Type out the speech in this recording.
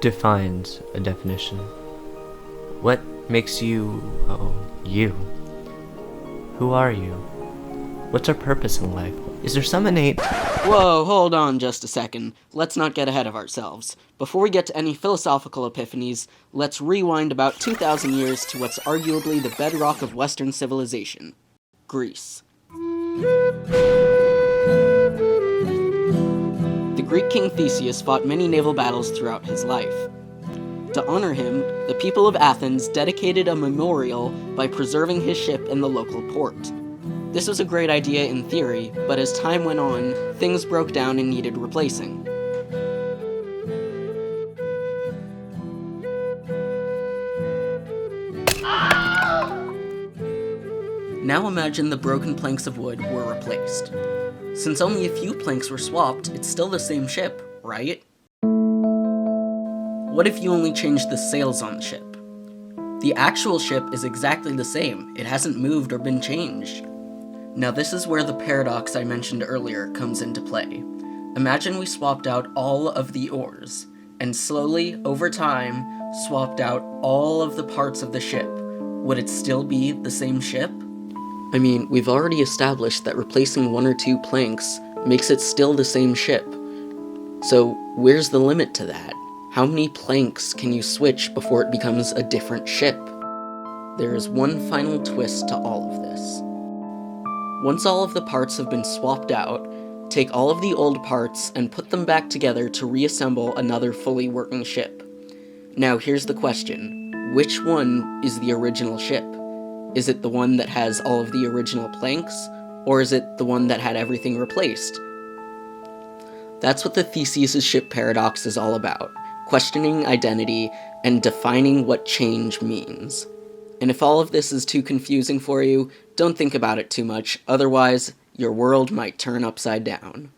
defines a definition? What makes you, oh, you? Who are you? What's our purpose in life? Is there some innate. Whoa, hold on just a second. Let's not get ahead of ourselves. Before we get to any philosophical epiphanies, let's rewind about 2,000 years to what's arguably the bedrock of Western civilization Greece. Greek king Theseus fought many naval battles throughout his life. To honor him, the people of Athens dedicated a memorial by preserving his ship in the local port. This was a great idea in theory, but as time went on, things broke down and needed replacing. Now imagine the broken planks of wood were replaced. Since only a few planks were swapped, it's still the same ship, right? What if you only changed the sails on the ship? The actual ship is exactly the same, it hasn't moved or been changed. Now, this is where the paradox I mentioned earlier comes into play. Imagine we swapped out all of the oars, and slowly, over time, swapped out all of the parts of the ship. Would it still be the same ship? I mean, we've already established that replacing one or two planks makes it still the same ship. So, where's the limit to that? How many planks can you switch before it becomes a different ship? There is one final twist to all of this. Once all of the parts have been swapped out, take all of the old parts and put them back together to reassemble another fully working ship. Now, here's the question which one is the original ship? Is it the one that has all of the original planks, or is it the one that had everything replaced? That's what the Theseus' ship paradox is all about questioning identity and defining what change means. And if all of this is too confusing for you, don't think about it too much, otherwise, your world might turn upside down.